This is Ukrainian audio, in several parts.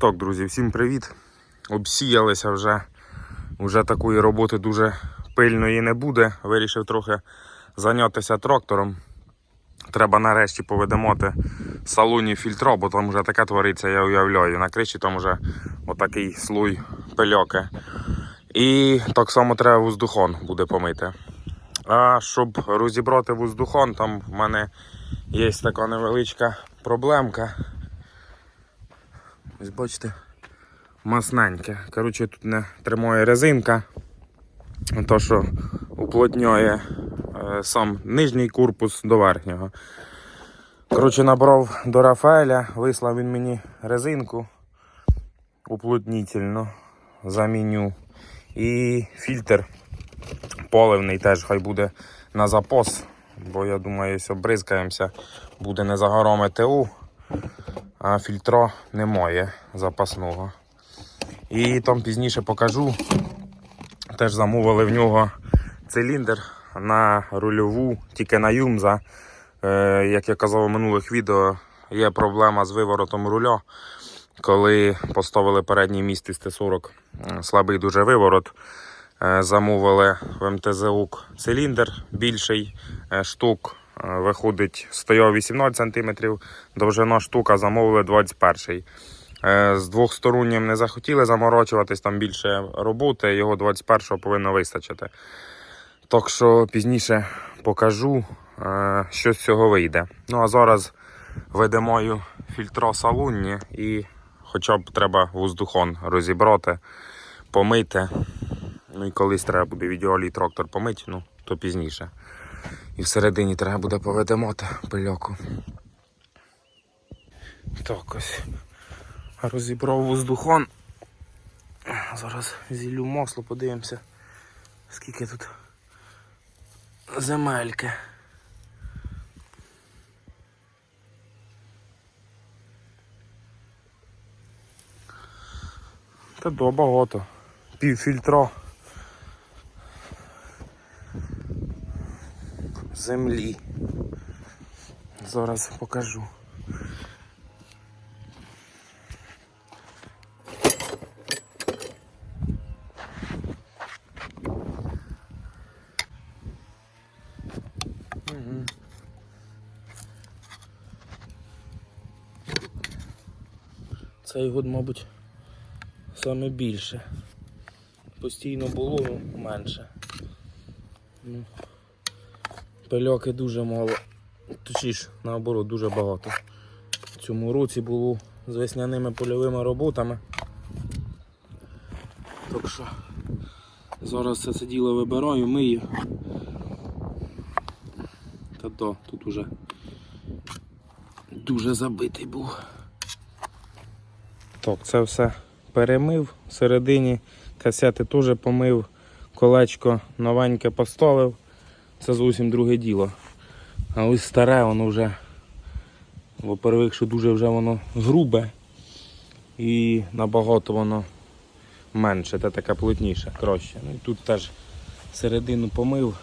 Так, друзі, всім привіт. Обсіялися вже. Вже такої роботи дуже пильної не буде. Вирішив трохи зайнятися трактором. Треба нарешті поведемоти салоні фільтро, бо там вже таке твориться, я уявляю. На криші там вже отакий слой пильоки. І так само треба воздухон буде помити. А щоб розібрати воздухон, там в мене є така невеличка проблемка. Ось бачите, масненьке. Коротше, тут не тримає резинка, то що уплотнює е, сам нижній корпус до верхнього. Коротше, набрав до Рафаеля, вислав він мені резинку уплотнітельну заміню. І фільтр поливний теж хай буде на запас, бо я думаю, якщо бризкаємося, буде не за горами ТУ а фільтра немає запасного. І там пізніше покажу. Теж замовили в нього циліндр на рульову, тільки на юмза. Е, як я казав у минулих відео, є проблема з виворотом руля. Коли поставили передній міст із Т-40, е, слабий дуже виворот. Е, Замовили в МТЗУК циліндр більший е, штук. Е, Виходить, стояв 18 см, довжина штука замовили 21 Е, З двохстороннім не захотіли заморочуватись, там більше роботи, його 21-го повинно вистачити. Так що пізніше покажу, е, що з цього вийде. Ну а зараз видимою фільтро салунні і хоча б треба воздухон розібрати, помити. Ну і колись треба буде відеолій помити, ну то пізніше. І всередині треба буде поведемоти пильоку. Так ось. Розібрав воздухон. Зараз зіллю масло, подивимося, скільки тут земельки. Та до багато. Пів Землі. Зараз покажу. Цей год, мабуть, саме більше. Постійно було менше. Ну, пильоки дуже мало. Точніше, наоборот, дуже багато. В цьому році було з весняними польовими роботами. Так що зараз це діло вибираю, мию. Та то тут уже дуже забитий був. Так, це все перемив. Всередині касети теж помив, колечко новеньке поставив. Це зовсім друге діло. А ось старе воно вже, во-первых, що дуже вже воно грубе і набагато воно менше, те таке плотніше, краще. Ну і тут теж середину помив.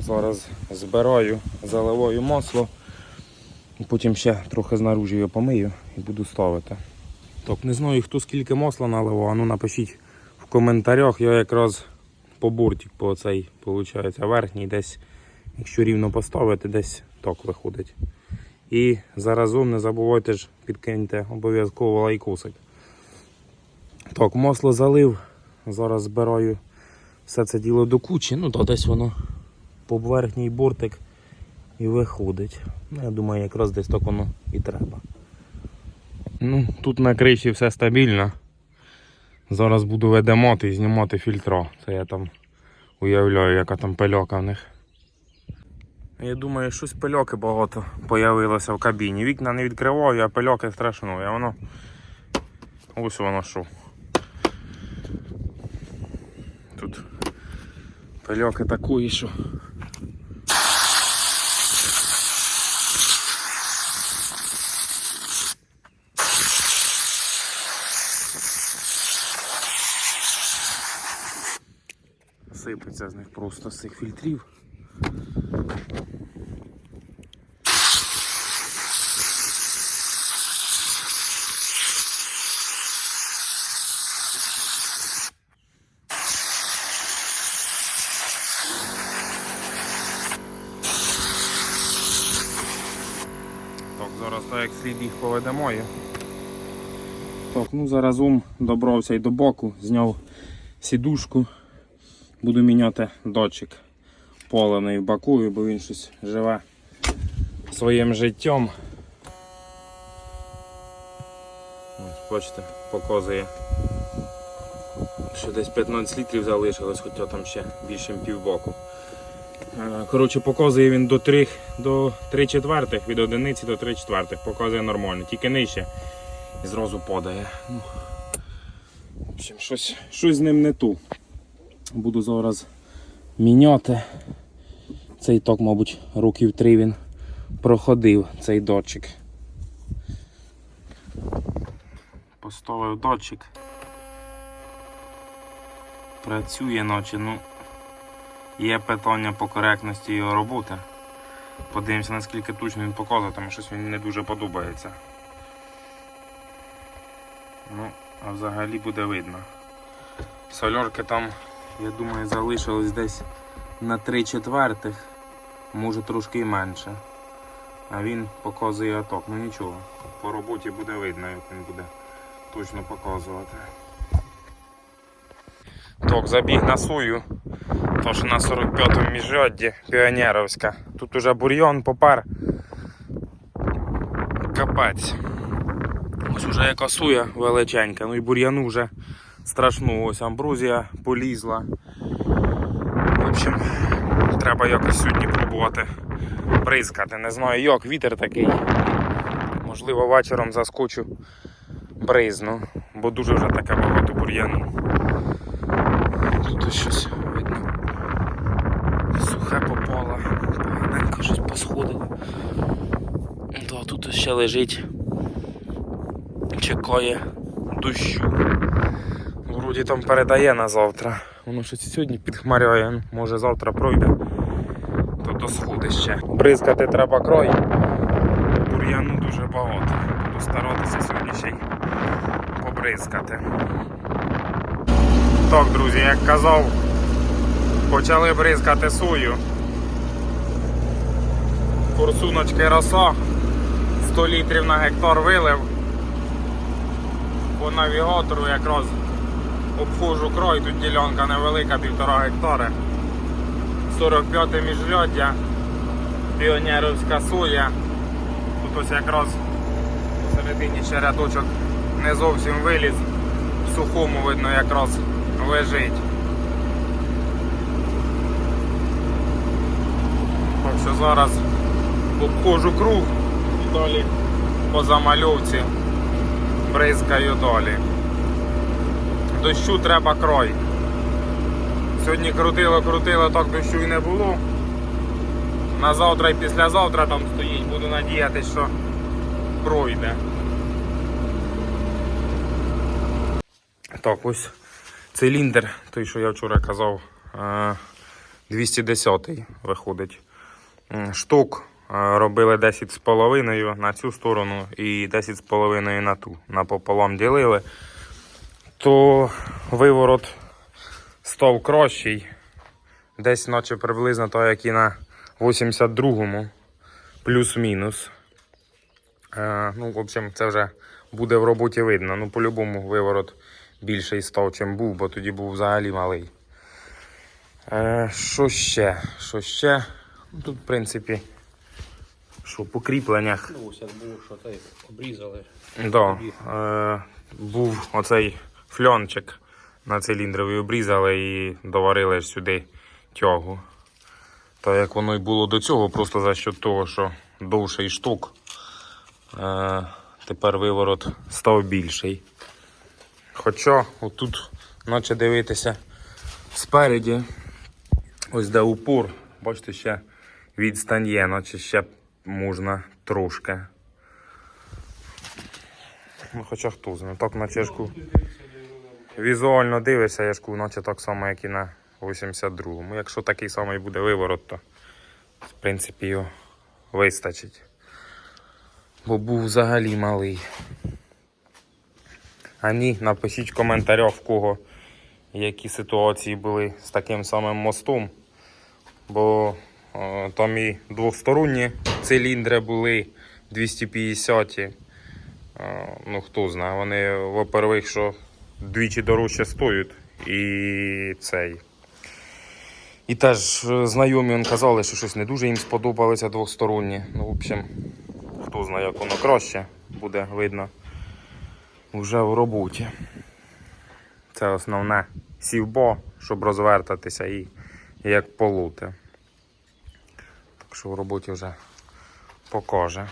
Зараз збираю, заливаю масло. Потім ще трохи знаружі його помию і буду ставити. Так, не знаю хто скільки масла наливав, а ну напишіть в коментарях, я якраз по бортик по цей, виходить, верхній десь, якщо рівно поставити, десь ток виходить. І заразом не забувайте ж підкиньте обов'язково лайкосик. Так, масло залив. Зараз збираю все це діло до кучі, ну то десь воно по верхній бортик і виходить. Ну, я думаю, якраз десь так воно і треба. Ну, тут на криші все стабільно. Зараз буду ведемоти і знімати фільтро. Це я там уявляю, яка там пильока в них. Я думаю, щось пильоки багато появилося в кабіні. Вікна не відкриваю, а пильоки страшно, а воно. Ось воно що. Тут пильоки такої, що. сипеться з них просто з цих фільтрів. Так, Зараз так як слід їх поведемо. Так, ну зараз Заразом добрався й до боку, зняв сідушку. Буду міняти датчик полений в баку, бо він щось живе своїм життям. Ось, бачите, показує, що десь 15 літрів залишилось, хоча там ще більше півбоку. Е, Коротше, показує він до 3, до 3 четвертих, від одиниці до 3 четвертих. Показує нормально, тільки нижче і зразу падає. Ну, в общем, щось, щось з ним не ту. Буду зараз міняти. Цей ток, мабуть, років три він проходив, цей датчик. Поставив датчик. Працює ночі, ну є питання по коректності його роботи. Подивимося, наскільки точно він показує, тому щось мені не дуже подобається. Ну, а взагалі буде видно. Сольорки там, я думаю, залишилось десь на 3 четвертих, може трошки менше. А він показує аток. Ну нічого, по роботі буде видно, як він буде точно показувати. Так, забіг на сую. Тож на 45-му міжрядді Піонерівська. Тут уже бур'йон попар. Капець. Ось уже яка суя величенька, ну і бур'яну вже страшну. Ось амбрузія полізла. В общем, треба якось сьогодні пробувати бризкати. Не знаю як, вітер такий. Можливо, вечором заскочу бризну, бо дуже вже таке багато бур'яну. Тут щось видно. Сухе попало, поганенько щось посходило. Тут ще лежить. Чекає дощу. Вроді там передає на завтра. Воно щось сьогодні підхмаряє, ну, може завтра пройде, то до сходи ще. Бризкати треба крой. Бур'яну дуже багато. Буду старатися сьогодні ще й побризкати. Так, друзі, як казав, почали бризкати сою. Форсуночки роса. 100 літрів на гектар вилив. По навігатору якраз обходжу крой, тут ділянка невелика, півтора гектари. 45 міжряддя, піонерівська соя. Тут ось якраз посередині ще рядочок не зовсім виліз, в сухому видно якраз лежить. Так що зараз обходжу круг і далі по замальовці бризкаю далі. Дощу треба крой. Сьогодні крутило, крутило, так дощу і не було. На завтра і післязавтра там стоїть, буду надіятися, що пройде. Так, ось циліндр, той, що я вчора казав, е, 210 виходить. М, Штук е, робили 10,5 на цю сторону і 10,5 на ту. Напополам ділили. То виворот став кращий. Десь наче приблизно так, як і на 82-му, плюс-мінус. Е, ну, в общем, це вже буде в роботі видно. Ну, по-любому виворот більший став, чим був, бо тоді був взагалі малий. Е, що ще? Що ще? Ну, Тут, в принципі, що по кріпленнях. Ну, ось було, що так обрізали. Да, е, був оцей фльончик на циліндрові обрізали і доварили сюди тягу. Так як воно й було до цього, просто за счет того, що довший штук, е, тепер виворот став більший. Хоча отут, наче дивитися спереді, ось де упор, бачите, ще відстань є, наче ще можна трошки. Ну, хоча хто знає, так на чешку. Візуально дивишся, я ж кажу, наче так само, як і на 82-му. Якщо такий самий буде виворот, то в принципі його вистачить. Бо був взагалі малий. А ні, напишіть в коментарях, в кого які ситуації були з таким самим мостом. Бо е, там і двосторонні циліндри були, 250. Е, Ну, хто знає, вони, во-первых, що двічі дорожче стоять. І цей. І теж е, знайомі он казали, що щось не дуже їм сподобалося двосторонні. Ну, в общем, хто знає, як воно краще буде видно вже в роботі. Це основне сівбо, щоб розвертатися і як полути. Так що в роботі вже покаже.